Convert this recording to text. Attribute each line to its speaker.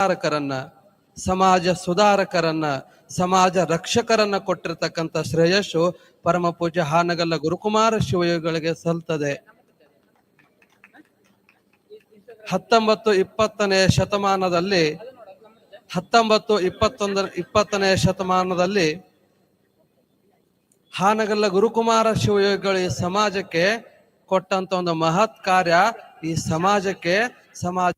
Speaker 1: ಸುಧಾರಕರನ್ನ, ಸಮಾಜ ಸುಧಾರಕರನ್ನ, ಸಮಾಜ ರಕ್ಷಕರನ್ನ ಕೊಟ್ಟಿರ್ತಕ್ಕಂಥ ಶ್ರೇಯಸ್ಸು ಪರಮ ಪೂಜ್ಯ ಹಾನಗಲ್ಲ ಗುರುಕುಮಾರ ಶಿವಯೋಗಿಗಳಿಗೆ ಸಲ್ತದೆ. ಹತ್ತೊಂಬತ್ತು ಇಪ್ಪತ್ತನೇ ಶತಮಾನದಲ್ಲಿ, ಹತ್ತೊಂಬತ್ತು ಇಪ್ಪತ್ತೊಂದರ, ಇಪ್ಪತ್ತನೇ ಶತಮಾನದಲ್ಲಿ ಹಾನಗಲ್ಲ ಗುರುಕುಮಾರ ಶಿವಯೋಗಿಗಳು ಈ ಸಮಾಜಕ್ಕೆ ಕೊಟ್ಟಂತ ಒಂದು ಮಹತ್ ಕಾರ್ಯ ಈ ಸಮಾಜಕ್ಕೆ, ಸಮಾಜ